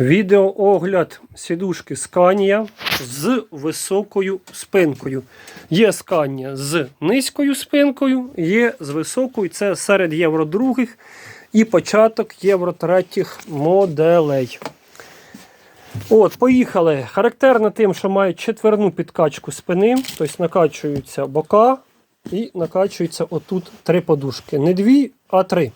Відеоогляд сідушки Scania з високою спинкою. Є Scania з низькою спинкою, є з високою. Це серед Євро других і початок Євро третіх моделей. От, поїхали. Характерно тим, що мають четверну підкачку спини, тобто накачуються бока і накачуються отут три подушки. Не дві, а три.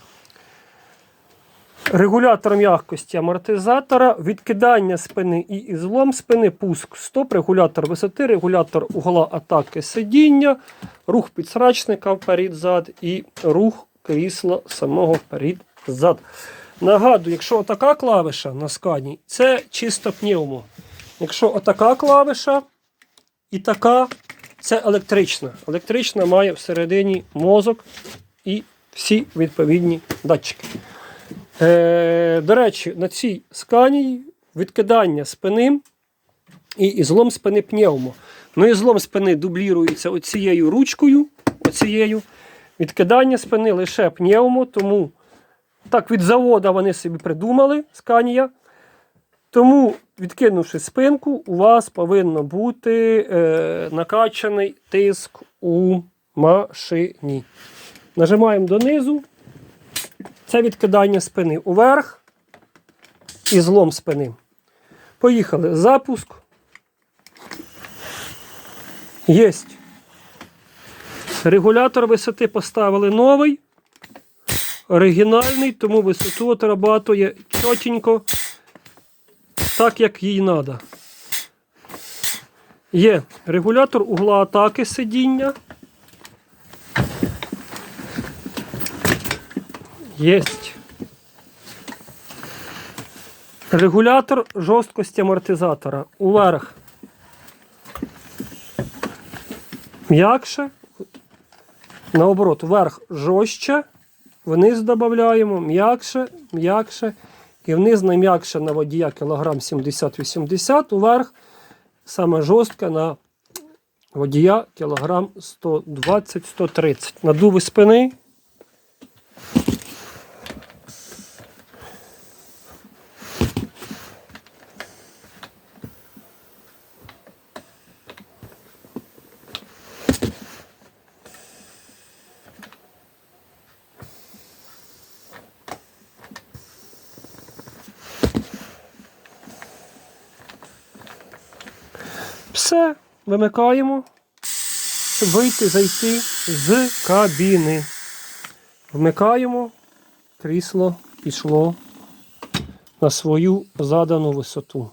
Регулятор м'якості амортизатора, відкидання спини і ізлом спини, пуск стоп, регулятор висоти, регулятор угла атаки сидіння, рух підсрачника вперед-зад і рух крісла самого вперед-зад. Нагадую, якщо отака клавиша на скані, це чисто пневмо. Якщо отака клавиша і така, це електрична. Електрична має всередині мозок і всі відповідні датчики. Е, до речі, на цій сканії відкидання спини і ізлом спини пневмо. Ну, ізлом спини дублірується оцією ручкою. Оцією. Відкидання спини лише пневмо, тому так від заводу вони собі придумали сканія. Тому, відкинувши спинку, у вас повинно бути е, накачаний тиск у машині. Нажимаємо донизу. Це відкидання спини уверх і злом спини. Поїхали. Запуск. Єсть. Регулятор висоти поставили новий. Оригінальний, тому висоту отрабатує чотенько, так як їй треба. Є регулятор угла атаки сидіння. Єсть. Регулятор жорсткості амортизатора. Уверх. М'якше. Наоборот, вверх жорстче. Вниз додаємо м'якше, м'якше. І вниз найм'якше на водія кілограм 70-80, уверх саме жорстке на водія кілограм 120-130. Надуви спини. Все, вимикаємо, щоб вийти, зайти з кабіни. Вмикаємо, крісло пішло на свою задану висоту.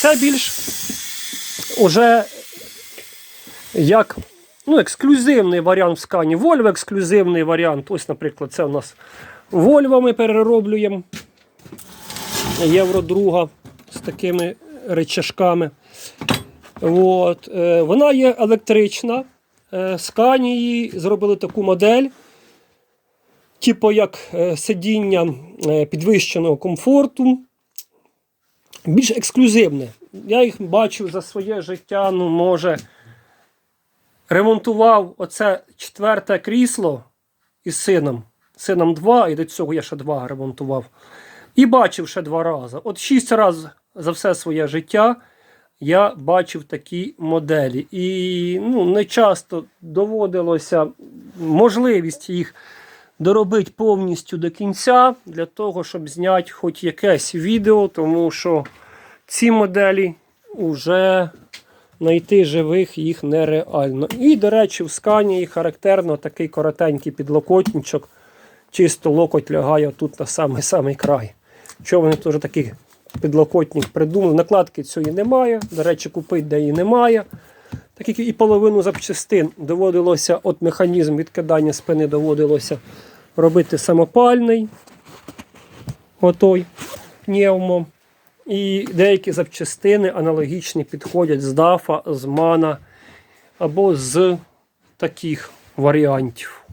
Це більш уже як ну, ексклюзивний варіант в скані. Volvo ексклюзивний варіант. Ось, наприклад, це у нас Volvo ми перероблюємо. Євро друга з такими речашками. От. Е, вона є електрична. Е, Сканії зробили таку модель, типу як е, сидіння підвищеного комфорту. Більш ексклюзивне. Я їх бачив за своє життя, ну, може, ремонтував оце четверте крісло із сином. Сином два, і до цього я ще два ремонтував. І бачив ще два рази. От шість разів за все своє життя я бачив такі моделі. І ну, не часто доводилося можливість їх доробити повністю до кінця, для того, щоб зняти хоч якесь відео, тому що ці моделі вже знайти живих їх нереально. І, до речі, в скані характерно такий коротенький підлокотничок. Чисто локоть лягає тут на самий самий край. Що вони теж такий підлокотник придумали? Накладки цієї немає. До речі, купити де її немає. Так як і половину запчастин доводилося, от механізм відкидання спини доводилося робити самопальний. Отой пневмо. І деякі запчастини аналогічні підходять з дафа, з мана або з таких варіантів.